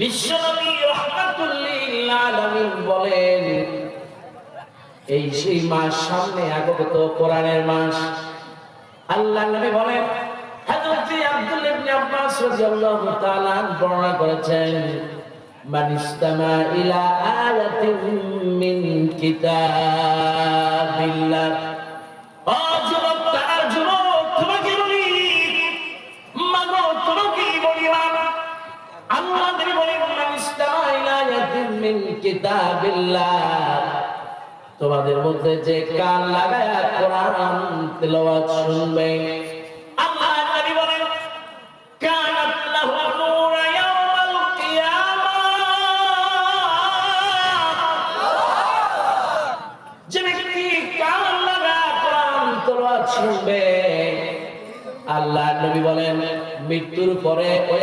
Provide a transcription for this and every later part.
বিশ্বনবী রহমাতুল্লিল বলেন, এই সেই মাস সামনে আগত কোরআনের মাস। আল্লাহ বলেন, হযরত আব্দুল্লাহ ইবনে আব্বাস বর্ণনা করেছেন, মান ইলা আয়াতিন মিন কিতাবিল্লাহ। তোমাদের মধ্যে যে কান লাগায় কোরআন তেলাওয়াত শুনবে আল্লাহ নবী বলেন মৃত্যুর পরে ওই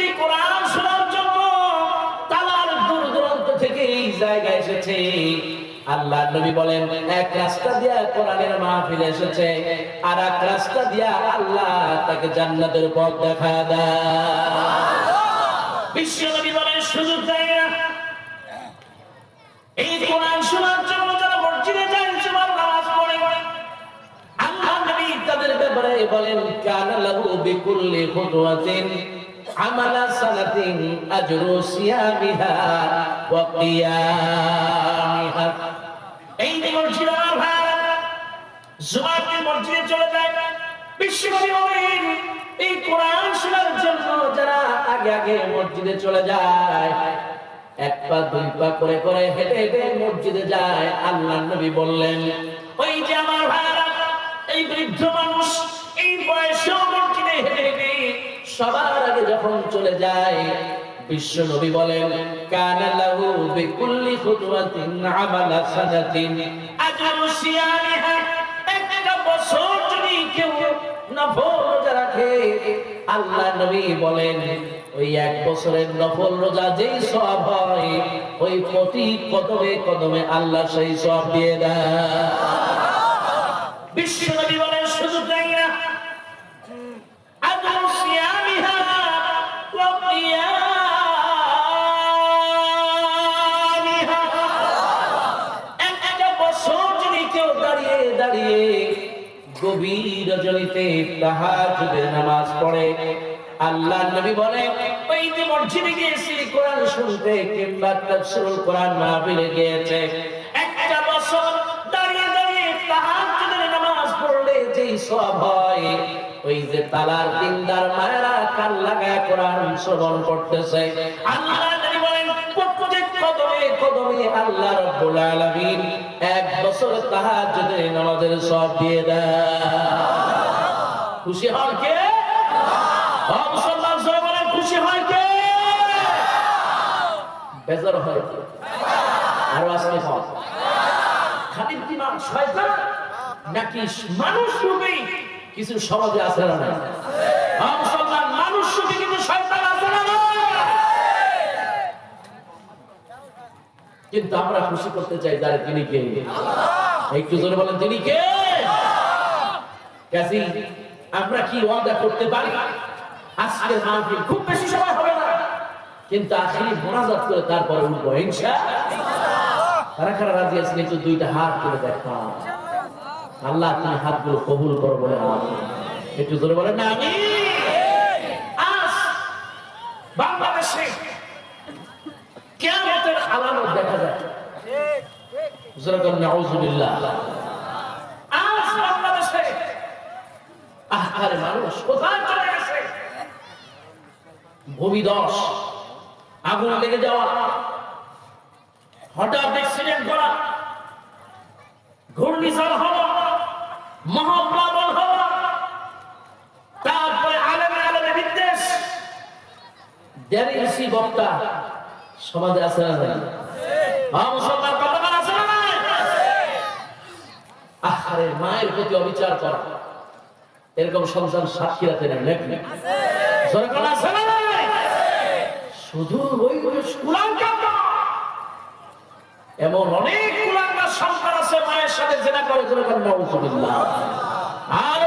ব্যক্তি কোরআন শোনার জন্য তালার দূর দূরান্ত থেকে এই জায়গায় এসেছে। আল্লাহ নবী বলেন, এক রাস্তা দিয়া কোরআনের মাহফিল এসেছে আর এক রাস্তা দিয়া আল্লাহ তাকে জান্নাতের পথ দেখা দেয়। বিশ্ব নবী বলেন শুধু তাই না। এই কোরআন শোনার জন্য যারা মসজিদে যায় জুমার নামাজ পড়ে। আল্লাহ নবী তাদের ব্যাপারে বলেন, কানা লাহু বিকুল্লি খুতওয়াতিন আমালা সানাতিন আজরু সিয়ামিহা ওয়া কিয়ামিহা। এই মসজিদ আমার ভাই, জুমার দিন মসজিদে চলে যায়। বিশ্বনবী বলেন, এই কোরআন শোনার জন্য যারা আগে আগে মসজিদে চলে যায়, এক পা, দুই পা করে করে হেঁটে হেঁটে মসজিদে যায় আল্লাহ নবী বললেন, ওই যে আমার ভাইরা এই বৃদ্ধ মানুষ, এই বয়সেও মসজিদে হেঁটে হেঁটে সবার আগে যখন চলে যায়, বিশ্ব নবী বলেন, কানা লাহু বিকুল্লি আমালা সানাতিন। আজরু একটা বছর যদি কেউ নফল রোজা রাখে, আল্লাহ নবী বলেন, ওই এক বছরের নফল রোজা যেই সব হয়, ওই প্রতি কদমে কদমে আল্লাহ সেই সব দিয়ে দেয় বিশ্ব নবী দাঁড়িয়ে গভীর রজনীতে তাহাজ্জুদের নামাজ পড়ে। আল্লাহ নবী বলে, ওই যে মসজিদে গিয়েছি কোরআন শুনতে, কিংবা তাফসীরুল কোরআন মাহফিলে গিয়েছে। একটা বছর দাঁড়িয়ে দাঁড়িয়ে তাহাজ্জুদের নামাজ পড়লে হয়, ওই যে তালার দিনদার মায়েরা কান লাগায় কোরআন শ্রবণ করতেছে। আল্লাহ কদমে আল্লাহ রাব্বুল আলামিন এক বছর তাহাজ্জুদের নামাজের সব দিয়ে দেয় খুশি হন কে? মুসলমান সবাই খুশি হয় কে? বেজার হয় কে? আরও আসলে হন খালিদ কি মানুষ শয়তান নাকি মানুষ রূপে কিছু সমাজে আছে না নাই ও মুসলমান মানুষ রূপে কিন্তু শয়তান আছে না নাই কিন্তু আমরা খুশি করতে চাই যারা তিনি কে। একটু জোরে বলেন তিনি কে? কাজী আমরা কি ওয়াদা করতে পারি? আজকের মাহফিল খুব বেশি সময় হবে না। কিন্তু আখেরি মোনাজাত করে তারপরে উঠবো ইনশা কারা কারা রাজি আছেন? একটু দুইটা হাত করে দেখান আল্লাহ তুমি হাতগুলো কবুল করো বলে। একটু জোরে বলেন না আমি আজ বাংলাদেশে কেয়ামতের আলামত দেখা যায়। আজ আগুন লেগে যাওয়া, হঠাৎ অ্যাক্সিডেন্ট করা, ঘূর্ণিঝড় হওয়া, মহাপ্লাবন হওয়া, তারপরে আলেমে আলেমে দেড় ইঞ্চি বক্তা সমাজে আছে না নাই? হ্যাঁ, মুসলমান আছে না নাই? আরে মায়ের প্রতি অবিচার করা। এরকম সন্তান সাক্ষী রাখতে নেই নাকি সরকার আছে না নাই? শুধু ওই কুলাঙ্কার এমন অনেক কুলাঙ্কার সন্তান আছে মায়ের সাথে জেনা করে সরকার নাউজুবিল্লাহ। আর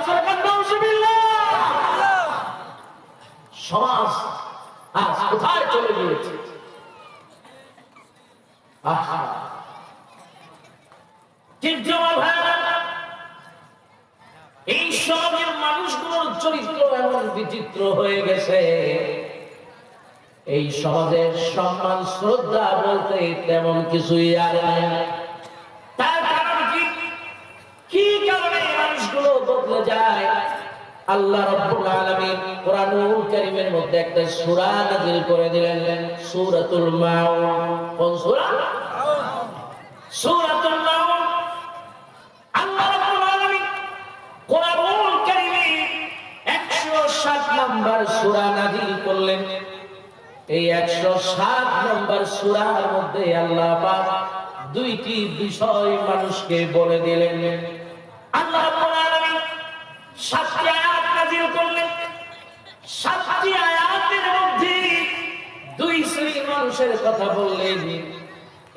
সমাজ আজ কোথায় চলে গিয়েছে? কিন্তু এই সমাজের মানুষগুলোর চরিত্র এমন বিচিত্র হয়ে গেছে। এই সমাজের সম্মান শ্রদ্ধা বলতে তেমন কিছুই আর নাই তার কারণ কি কি কারণে এই মানুষগুলো বদলে যায় আল্লাহ রাব্বুল আলামিন কোরআনুল কারীমের মধ্যে একটা সূরা নাযিল করে দিলেন, সূরাতুল মাউন। কোন সূরা? সূরাতুল মাউন। আল্লাহ রাব্বুল আলামিন কোরআনুল কারীমে 107 নম্বর সূরা নাযিল করলেন। এই 107 নম্বর সূরার মধ্যে আল্লাহ পাক দুইটি বিষয় মানুষকে বলে দিলেন। আল্লাহ রাব্বুল আলামিন সাতটি মানুষের কথা বললেন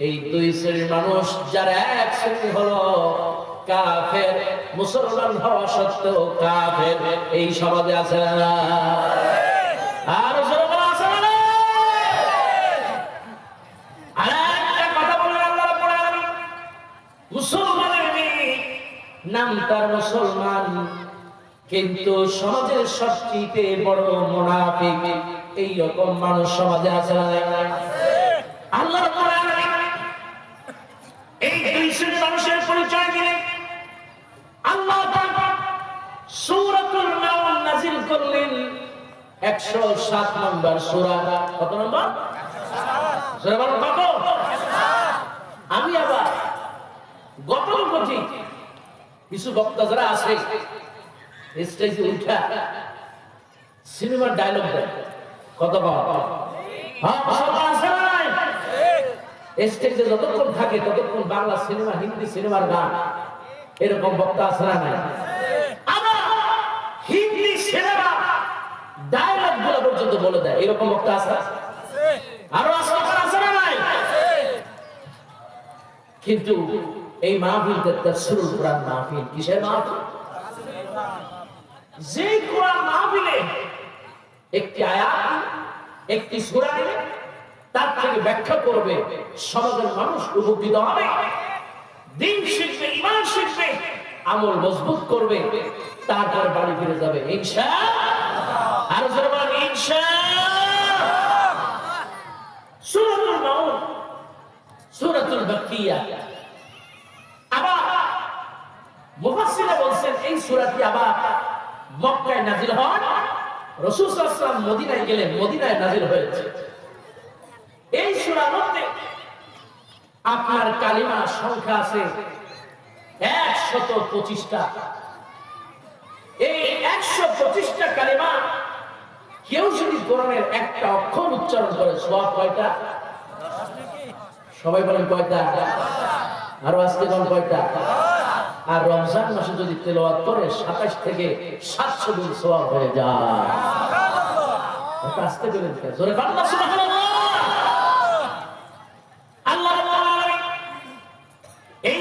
এই দুই শ্রেণির মানুষ যার এক শ্রেণি হলো কাফের, মুসলমান হওয়া সত্ত্বেও কাফের। এই সমাজে আছে আর নাম তার মুসলমান, কিন্তু সমাজের সবচেয়ে বড় মুনাফিক এই রকম মানুষ সমাজে আছে আল্লাহ এই মানুষের পরিচয় আল্লাহ নাম নাযিল করলেন 107 নম্বর কত নম্বর? কত? আমি আবার গতানুগতিক কিছু বক্তা যারা আছে স্টেজে উঠা সিনেমার ডায়লগ দেয়। হ্যাঁ? স্টেজে যতক্ষণ থাকে, ততক্ষণ বাংলা সিনেমা, হিন্দি সিনেমার গান। এরকম বক্তা না হিন্দি সিনেমা ডায়লগ পর্যন্ত বলে দেয়। এরকম বক্তা আরও না কিন্তু এই মাহফিল? যে কোরআন মাহফিলে একটি আয়াত, একটি সূরা তার থেকে ব্যাখ্যা করবে সমাজের মানুষ উপকৃত হবে। দিন শিখবে, ইমান শিখবে, আমল মজবুত করবে তারপর বাড়ি ফিরে যাবে। ইনশা আর জোরে ইনশা সূরাতুল মাউন সূরাতুল বাকিয়া। আবার মুফাসসিরা বলছেন, এই সূরাটি আবার মক্কায় নাযিল হয়। মদিনায় মদিনায় নাযিল হয়েছে। এই মধ্যে আপনার সংখ্যা আছে একশত পঁচিশটা। এই একশো পঁচিশটা কালিমা কেউ যদি একটা অক্ষর উচ্চারণ করে সব কয়টা? সবাই বলেন কয়টা? আরও আজকে কয়টা? আর রমজান মাসে যদি তেলাওয়াত করে, সাতাশ থেকে সাতশো দিন সবাব হয়ে যায়। আসতে এই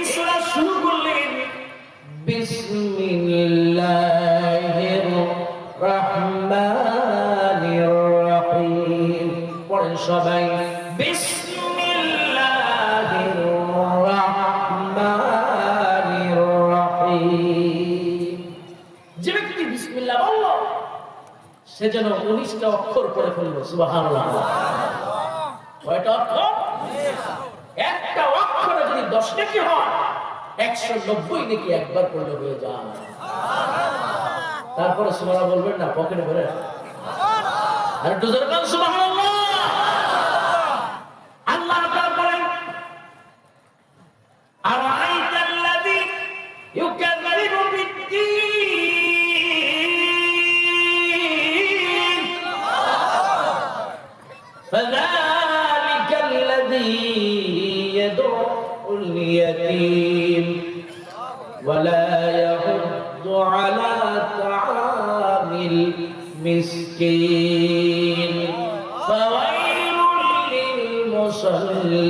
সে যেন উনিশটা অক্ষর করে ফেলল সুবাহ কয়টা অক্ষর? একটা অক্ষরে যদি দশ নাকি হয়, একশো নব্বই নাকি একবার পড়লে হয়ে যায়। তারপরে সুমারা বলবেন না, পকেটে ভরে। আর একটু বলেন على طعام المسكين فويل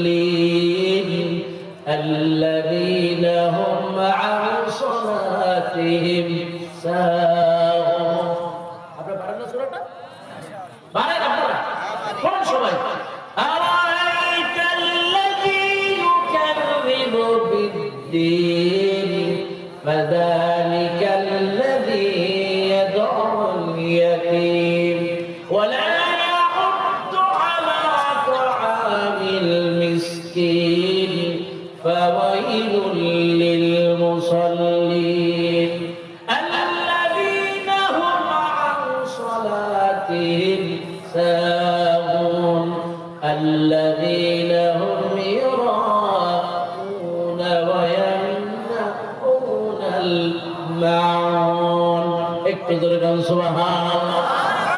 للمصلين الذين هم عن صلاتهم ساهون আপনারা পারেন না সূরাটা পারেন আপনারা কোন সময় أرأيت الذي يكذب بالدين فذلك للمصلين